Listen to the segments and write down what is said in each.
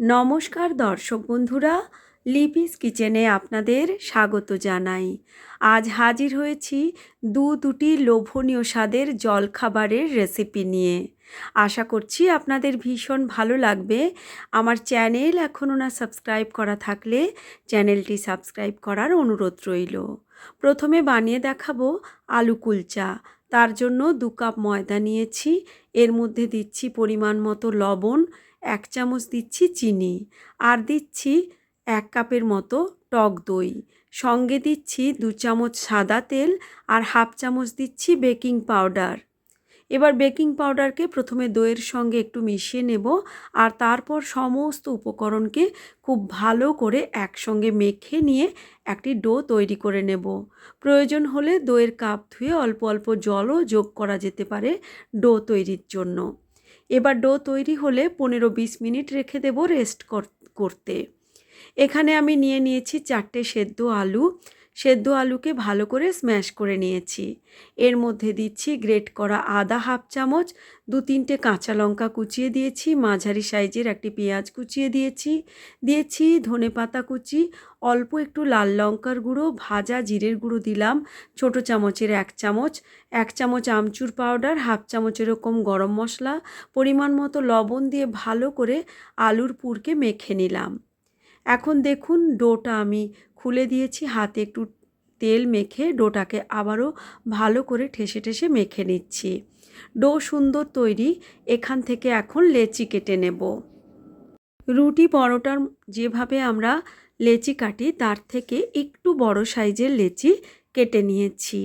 নমস্কার দর্শক বন্ধুরা, লিপিস কিচেনে আপনাদের স্বাগত জানাই। আজ হাজির হয়েছি দু দুটি লোভনীয় স্বাদের জলখাবারের রেসিপি নিয়ে। আশা করছি আপনাদের ভীষণ ভালো লাগবে। আমার চ্যানেল এখনও না সাবস্ক্রাইব করা থাকলে চ্যানেলটি সাবস্ক্রাইব করার অনুরোধ রইল। প্রথমে বানিয়ে দেখাবো আলু কুলচা। তার জন্য দু কাপ ময়দা নিয়েছি। এর মধ্যে দিচ্ছি পরিমাণ মতো লবণ এক চামচ দিচ্ছি চিনি আর দিচ্ছি এক কাপের মতো টক দই। সঙ্গে দিচ্ছি দু চামচ সাদা তেল আর হাফ চামচ দিচ্ছি বেকিং পাউডার। এবার বেকিং পাউডারকে প্রথমে দইয়ের সঙ্গে একটু মিশিয়ে নেব আর তারপর সমস্ত উপকরণকে খুব ভালো করে একসঙ্গে মেখে নিয়ে একটি ডো তৈরি করে নেব। প্রয়োজন হলে দইয়ের কাপ ধুয়ে অল্প অল্প জলও যোগ করা যেতে পারে ডো তৈরির জন্য। এবার ডো তৈরি হলে পনেরো বিশ মিনিট রেখে দেব রেস্ট করতে। এখানে আমি নিয়ে নিয়েছি চারটে সেদ্ধ আলু সেদ্ধ আলুকে ভালো করে স্ম্যাশ করে নিয়েছি। এর মধ্যে দিচ্ছি গ্রেট করা আদা হাফ চামচ দু তিনটে কাঁচা লঙ্কা কুচিয়ে দিয়েছি, মাঝারি সাইজের একটি পেঁয়াজ কুচিয়ে দিয়েছি। দিয়েছি ধনে পাতা কুচি, অল্প একটু লাল লঙ্কার গুঁড়ো, ভাজা জিরের গুঁড়ো দিলাম, ছোট চামচের এক চামচ এক চামচ আমচুর পাউডার হাফ চামচ এরকম গরম মশলা, পরিমাণ মতো লবণ দিয়ে ভালো করে আলুর পুরকে মেখে নিলাম। এখন দেখুন ডোটা আমি খুলে দিয়েছি, হাতে একটু তেল মেখে ডোটাকে আবারও ভালো করে ঠেসে ঠেসে মেখে নিচ্ছি। ডো সুন্দর তৈরি, এখান থেকে এখন লেচি কেটে নেব। রুটি পরোটার যেভাবে আমরা লেচি কাটি, তার থেকে একটু বড় সাইজের লেচি কেটে নিয়েছি।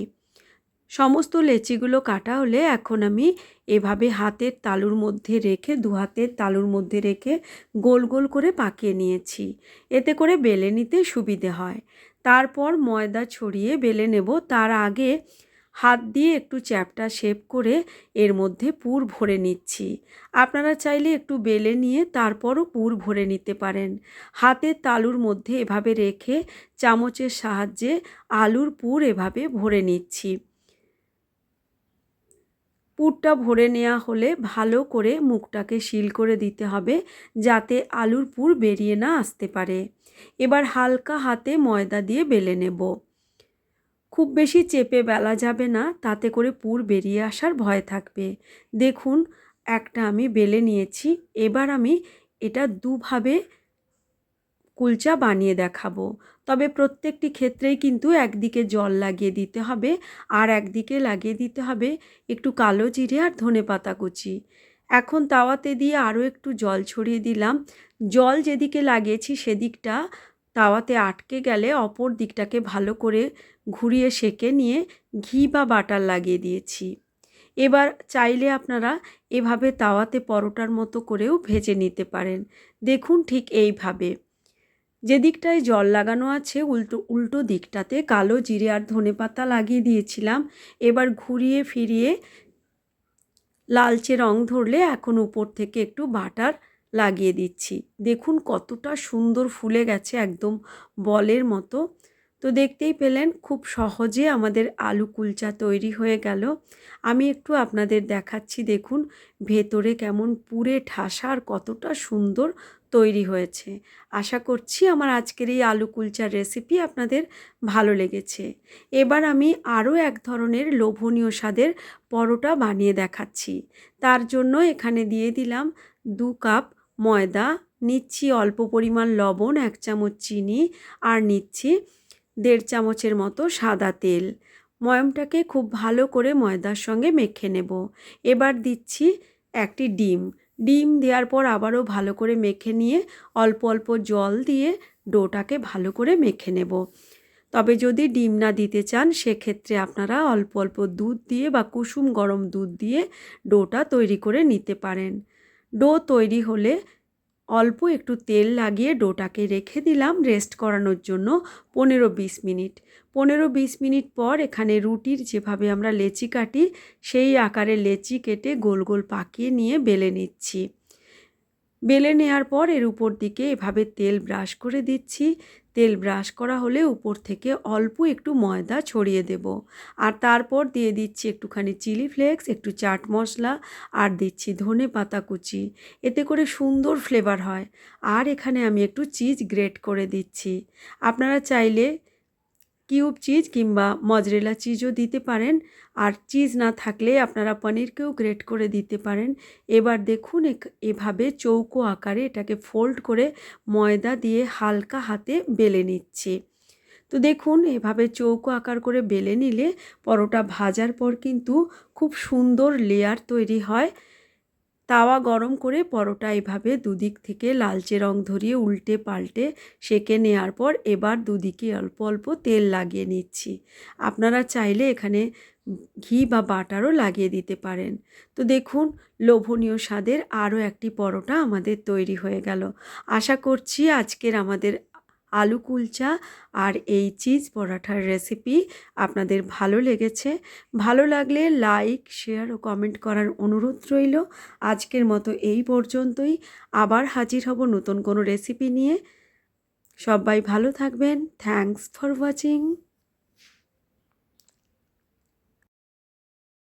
সমস্ত লেচিগুলো কাটা হলে এখন আমি এভাবে হাতের তালুর মধ্যে রেখে, দু হাতের তালুর মধ্যে রেখে গোল গোল করে পাকিয়ে নিয়েছি। এতে করে বেলে নিতে সুবিধে হয়। তারপর ময়দা ছড়িয়ে বেলে নেব। তার আগে হাত দিয়ে একটু চ্যাপটা শেপ করে এর মধ্যে পুর ভরে নিচ্ছি। আপনারা চাইলে একটু বেলে নিয়ে তারপরও পুর ভরে নিতে পারেন। হাতের তালুর মধ্যে এভাবে রেখে চামচের সাহায্যে আলুর পুর এভাবে ভরে নিচ্ছি। পুরটা ভরে নেওয়া হলে ভালো করে মুখটাকে শিল করে দিতে হবে যাতে আলুর পুর বেরিয়ে না আসতে পারে। এবার হালকা হাতে ময়দা দিয়ে বেলে নেব। খুব বেশি চেপে বেলা যাবে না, তাতে করে পুর বেরিয়ে আসার ভয় থাকবে। দেখুন, একটা আমি বেলে নিয়েছি, এবার আমি এটা দুভাবে কুলচা বানিয়ে দেখাবো। তবে প্রত্যেকটি ক্ষেত্রেই কিন্তু একদিকে জল লাগিয়ে দিতে হবে আর একদিকে লাগিয়ে দিতে হবে একটু কালো জিরে আর ধনে পাতা কুচি। এখন তাওয়াতে দিয়ে আরও একটু জল ছড়িয়ে দিলাম। জল যেদিকে লাগিয়েছি সেদিকটা তাওয়াতে আটকে গেলে অপর দিকটাকে ভালো করে ঘুরিয়ে সেকে নিয়ে ঘি বা বাটার লাগিয়ে দিয়েছি। এবার চাইলে আপনারা এভাবে তাওয়াতে পরোটার মতো করেও ভেজে নিতে পারেন। দেখুন ঠিক এইভাবে। যে দিকটায় জল লাগানো আছে, উল্টো উল্টো দিকটাতে কালো জিরে আর ধনে পাতা লাগিয়ে দিয়েছিলাম। এবার ঘুরিয়ে ফিরিয়ে লালচে রং ধরলে এখন উপর থেকে একটু বাটার লাগিয়ে দিচ্ছি। দেখুন কতটা সুন্দর ফুলে গেছে একদম বলের মতো। তো দেখতেই পেলেন খুব সহজে আমাদের আলু কুলচা তৈরি হয়ে গেল। আমি একটু আপনাদের দেখাচ্ছি, দেখুন ভেতরে কেমন পুরে ঠাসার কতটা সুন্দর তৈরি হয়েছে। আশা করছি আমার আজকের এই আলু কুলচার রেসিপি আপনাদের ভালো লেগেছে। এবার আমি আরও এক ধরনের লোভনীয় স্বাদের পরোটা বানিয়ে দেখাচ্ছি। তার জন্য এখানে দিয়ে দিলাম দু কাপ ময়দা, নিচ্ছি অল্প পরিমাণ লবণ, এক চামচ চিনি আর নিচ্ছি দেড় চামচের মতো সাদা তেল। ময়মটাকে খুব ভালো করে ময়দার সঙ্গে মেখে নেব। এবার দিচ্ছি একটি ডিম। ডিম দেওয়ার পর আবারও ভালো করে মেখে নিয়ে অল্প অল্প জল দিয়ে ডোটাকে ভালো করে মেখে নেব। তবে যদি ডিম না দিতে চান, সেক্ষেত্রে আপনারা অল্প অল্প দুধ দিয়ে বা কুসুম গরম দুধ দিয়ে ডোটা তৈরি করে নিতে পারেন। ডো তৈরি হলে অল্প একটু তেল লাগিয়ে ডোটাকে রেখে দিলাম রেস্ট করানোর জন্য পনেরো বিশ মিনিট। পনেরো বিশ মিনিট পর এখানে রুটির যেভাবে আমরা লেচি কাটি, সেই আকারে লেচি কেটে গোল গোল পাকিয়ে নিয়ে বেলে নিচ্ছি। বেলে নেওয়ার পর এর উপর দিকে এভাবে তেল ব্রাশ করে দিচ্ছি। তেল ব্রাশ করা হলে উপর থেকে অল্প একটু ময়দা ছড়িয়ে দেব। আর তারপর দিয়ে দিচ্ছি একটুখানি চিলি ফ্লেক্স, একটু চাট মশলা আর দিচ্ছি ধনে পাতা কুচি। এতে করে সুন্দর ফ্লেভার হয়। আর এখানে আমি একটু চিজ গ্রেট করে দিচ্ছি। আপনারা চাইলে কিউব চিজ কিংবা মজরেলা চিজও দিতে পারেন। আর চিজ না থাকলে আপনারা পনিরকেও গ্রেট করে দিতে পারেন। এবার দেখুন এভাবে চৌকো আকারে এটাকে ফোল্ড করে ময়দা দিয়ে হালকা হাতে বেলে নিচ্ছি। তো দেখুন, এভাবে চৌকো আকার করে বেলে নিলে পরোটা ভাজার পর কিন্তু খুব সুন্দর লেয়ার তৈরি হয়। তাওয়া গরম করে পরোটা এভাবে দুদিক থেকে লালচে রং ধরিয়ে উল্টে পাল্টে সেকে নেওয়ার পর এবার দুদিকে অল্প অল্প তেল লাগিয়ে নিচ্ছি। আপনারা চাইলে এখানে ঘি বা বাটারও লাগিয়ে দিতে পারেন। তো দেখুন, লোভনীয় স্বাদের আরও একটি পরোটা আমাদের তৈরি হয়ে গেল। আশা করছি আজকের আমাদের আলু কুলচা আর এই চিজ পরাঠার রেসিপি আপনাদের ভালো লেগেছে। ভালো লাগলে লাইক শেয়ার ও কমেন্ট করার অনুরোধ রইল। আজকের মতো এই পর্যন্তই। আবার হাজির হব নতুন কোনো রেসিপি নিয়ে। সবাই ভালো থাকবেন। Thanks for watching